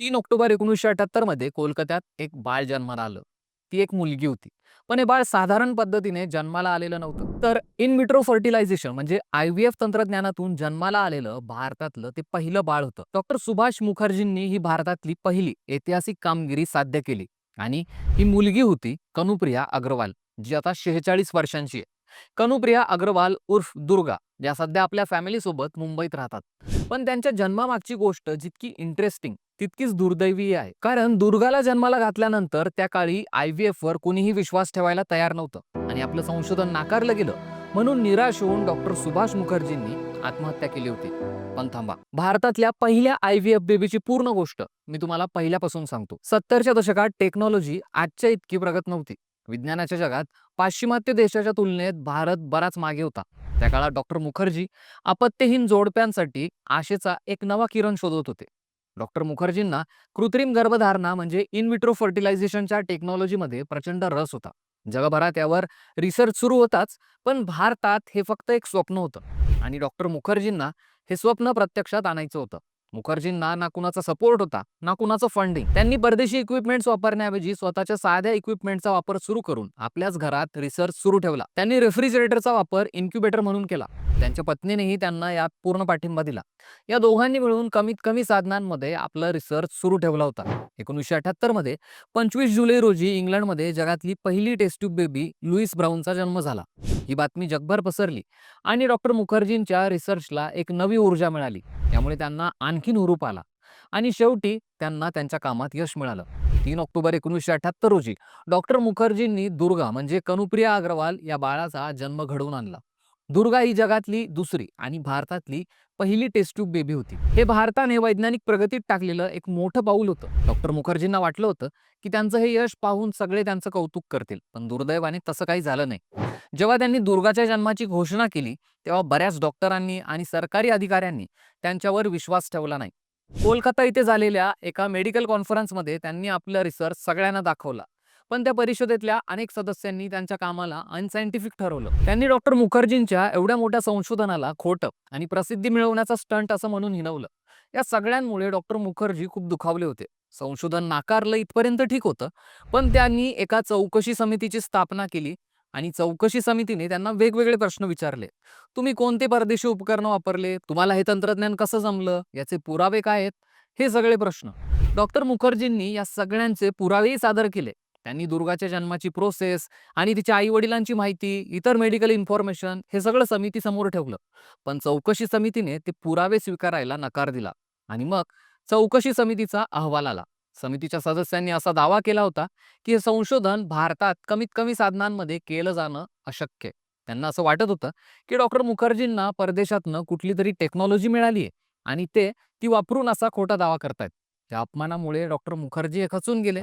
तीन ऑक्टोबर एकोणीसशे अठ्याहत्तरमध्ये कोलकात्यात एक बाळ जन्माला आलं. ती एक मुलगी होती. पण हे बाळ साधारण पद्धतीने जन्माला आलेलं नव्हतं. तर इन विट्रो फर्टिलायझेशन म्हणजे आय व्ही एफ तंत्रज्ञानातून जन्माला आलेलं भारतातलं ते पहिलं बाळ होतं. डॉक्टर सुभाष मुखर्जींनी ही भारतातली पहिली ऐतिहासिक कामगिरी साध्य केली. आणि ही मुलगी होती कनुप्रिया अग्रवाल जी आता शेहेचाळीस वर्षांची आहे. कनुप्रिया अग्रवाल उर्फ दुर्गा ज्या सध्या आपल्या फॅमिलीसोबत मुंबईत राहतात. पण त्यांच्या जन्मामागची गोष्ट जितकी इंटरेस्टिंग तितकीच दुर्दैवी आहे. कारण दुर्गाला जन्माला घातल्यानंतर त्या काळी आय व्ही एफ वर कोणीही विश्वास ठेवायला तयार नव्हतं. आणि आपलं संशोधन नाकारलं गेलं. म्हणून निराश होऊन डॉक्टर सुभाष मुखर्जींनी आत्महत्या केली होती. पण थांबा. भारतातल्या पहिल्या आय व्ही एफ बेबीची पूर्ण गोष्ट मी तुम्हाला पहिल्यापासून सांगतो. सत्तरच्या दशकात टेक्नॉलॉजी आजच्या इतकी प्रगत नव्हती. विज्ञानाच्या जगात पाश्चिमात्य देशाच्या तुलनेत भारत बराच मागे होता. त्या काळात डॉक्टर मुखर्जी आपत्तीहीन जोडप्यांसाठी आशेचा एक नवा किरण शोधत होते. डॉक्टर मुखर्जींना कृत्रिम गर्भधारणा म्हणजे इन विट्रो फर्टिलायझेशनच्या टेक्नॉलॉजीमध्ये प्रचंड रस होता. जगभरात यावर रिसर्च सुरू होताच पण भारतात हे फक्त एक स्वप्न होतं. आणि डॉक्टर मुखर्जींना हे स्वप्न प्रत्यक्षात आणायचं होतं. मुखर्जींना ना कुणाचा सपोर्ट होता ना कुणाचं फंडिंग त्यांनी परदेशी इक्विपमेंट्स वापरण्याऐवजी स्वतःच्या साध्या इक्विपमेंटचा वापर सुरू करून आपल्याच घरात रिसर्च सुरू ठेवला. त्यांनी रेफ्रिजरेटरचा वापर इन्क्युबेटर म्हणून केला. त्यांच्या पत्नीनेही त्यांना यात पूर्ण पाठिंबा दिला. या दोघांनी मिळून कमीत कमी साधनांमध्ये आपलं रिसर्च सुरू ठेवला होता. एकोणीसशे अठ्याहत्तरमध्ये पंचवीस जुलै रोजी इंग्लंडमध्ये जगातली पहिली टेस्ट्यूब बेबी लुईस ब्राऊनचा जन्म झाला. ही बातमी जगभर पसरली आणि डॉक्टर मुखर्जींच्या रिसर्चला एक नवी ऊर्जा मिळाली. त्यामुळे त्यांना आणखीन हुरूप आला आणि शेवटी त्यांना त्यांच्या कामात यश मिळालं. तीन ऑक्टोबर एकोणीसशे अठ्याहत्तर रोजी डॉक्टर मुखर्जींनी दुर्गा म्हणजे कनुप्रिया अग्रवाल या बाळाचा जन्म घडवून आणला. दुर्गा ही जगातली दुसरी आणि भारतातली पहिली टेस्ट्यूब बेबी होती. हे भारताने वैज्ञानिक प्रगतीत टाकलेलं एक मोठं पाऊल होतं. डॉक्टर मुखर्जींना वाटलं होतं की त्यांचं हे यश पाहून सगळे त्यांचं कौतुक करतील. पण दुर्दैवाने तसं काही झालं नाही. जेव्हा त्यांनी दुर्गाच्या जन्माची घोषणा केली तेव्हा बऱ्याच डॉक्टरांनी आणि सरकारी अधिकाऱ्यांनी त्यांच्यावर विश्वास ठेवला नाही. कोलकाता इथे झालेल्या एका मेडिकल कॉन्फरन्समध्ये त्यांनी आपलं रिसर्च सगळ्यांना दाखवला. पण त्या परिषदेतल्या अनेक सदस्यांनी त्यांच्या कामाला अनसायंटिफिक ठरवलं. त्यांनी डॉक्टर मुखर्जींच्या एवढ्या मोठ्या संशोधनाला खोटं आणि प्रसिद्धी मिळवण्याचा स्टंट असं म्हणून हिनवलं. या सगळ्यांमुळे डॉक्टर मुखर्जी खूप दुखावले होते. संशोधन नाकारलं इथपर्यंत ठीक होतं पण त्यांनी एका चौकशी समितीची स्थापना केली आणि चौकशी समितीने त्यांना वेगवेगळे प्रश्न विचारले. तुम्ही कोणते परदेशी उपकरणं वापरले? तुम्हाला हे तंत्रज्ञान कसं जमलं? याचे पुरावे काय आहेत? हे सगळे प्रश्न. डॉक्टर मुखर्जींनी या सगळ्यांचे पुरावेही सादर केले. त्यांनी दुर्गाच्या जन्माची प्रोसेस आणि तिच्या आई वडिलांची माहिती इतर मेडिकल इन्फॉर्मेशन हे सगळं समितीसमोर ठेवलं. पण चौकशी समितीने ते पुरावे स्वीकारायला नकार दिला आणि मग चौकशी समितीचा अहवाल आला. समितीच्या सदस्यांनी असा दावा केला होता की हे संशोधन भारतात कमीत कमी साधनांमध्ये केलं जाणं अशक्य. त्यांना असं वाटत होतं की डॉक्टर मुखर्जींना परदेशातनं कुठली तरी टेक्नॉलॉजी मिळाली आहे आणि ते ती वापरून असा खोटा दावा करतायत. त्या अपमानामुळे डॉक्टर मुखर्जी हे खचून गेले.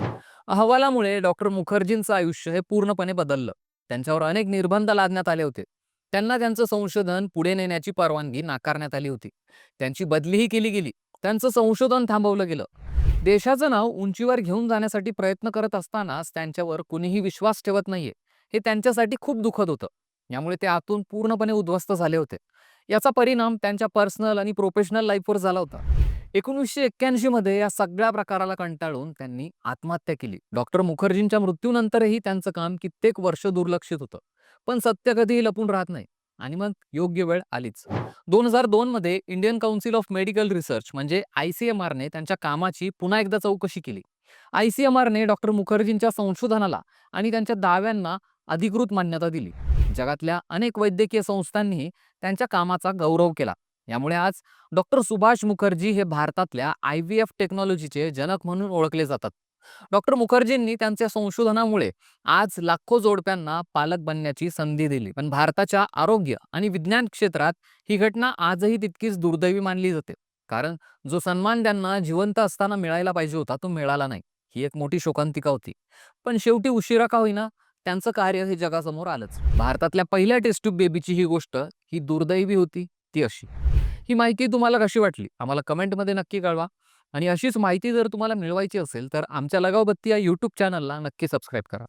अहवालामुळे डॉक्टर मुखर्जींचं आयुष्य हे पूर्णपणे बदललं. त्यांच्यावर अनेक निर्बंध लादण्यात आले होते. त्यांना त्यांचं संशोधन पुढे नेण्याची परवानगी नाकारण्यात आली होती. त्यांची बदलीही केली गेली. त्यांचं संशोधन थांबवलं गेलं. देशाचं नाव उंचीवर घेऊन जाण्यासाठी प्रयत्न करत असतानाच त्यांच्यावर कुणीही विश्वास ठेवत नाहीये. हे त्यांच्यासाठी खूप दुखत होतं. यामुळे ते आतून पूर्णपणे उद्ध्वस्त झाले होते. याचा परिणाम त्यांच्या पर्सनल आणि प्रोफेशनल लाईफवर झाला होता. एकोणीसशे एक्क्याऐंशी मध्ये या सगळ्या प्रकाराला कंटाळून त्यांनी आत्महत्या केली. डॉक्टर मुखर्जींच्या मृत्यूनंतरही त्यांचं काम कित्येक वर्ष दुर्लक्षित होतं. पण सत्य कधीही लपून राहत नाही. आणि मग योग्य वेळ आलीच. दोन हजार दोन मध्ये Indian council of medical research म्हणजे आय सी एम आरने त्यांच्या कामाची पुन्हा एकदा चौकशी केली. आय सी एम आरने डॉक्टर मुखर्जींच्या संशोधनाला आणि त्यांच्या दाव्यांना अधिकृत मान्यता दिली. जगातल्या अनेक वैद्यकीय संस्थांनीही त्यांच्या कामाचा गौरव केला. यामुळे आज डॉक्टर सुभाष मुखर्जी हे भारतातल्या आय व्ही एफ टेक्नॉलॉजीचे जनक म्हणून ओळखले जातात. डॉक्टर मुखर्जींनी त्यांच्या संशोधनामुळे आज लाखो जोडप्यांना पालक बनण्याची संधी दिली. पण भारताच्या आरोग्य आणि विज्ञान क्षेत्रात ही घटना आजही तितकीच दुर्दैवी मानली जाते. कारण जो सन्मान त्यांना जिवंत असताना मिळायला पाहिजे होता तो मिळाला नाही. ही एक मोठी शोकांतिका होती. पण शेवटी उशिरा का होईना त्यांचं कार्य हे जगासमोर आलंच. भारतातल्या पहिल्या टेस्ट्यूब बेबीची ही गोष्ट ही दुर्दैवी होती. ती अशी. ही माहिती तुम्हाला कशी वाटली? आम्हाला कमेंटमध्ये नक्की कळवा. आणि अशीच माहिती जर तुम्हाला मिळवायची असेल तर आमच्या लगावबत्ती या यूट्यूब चॅनलला नक्की सबस्क्राईब करा.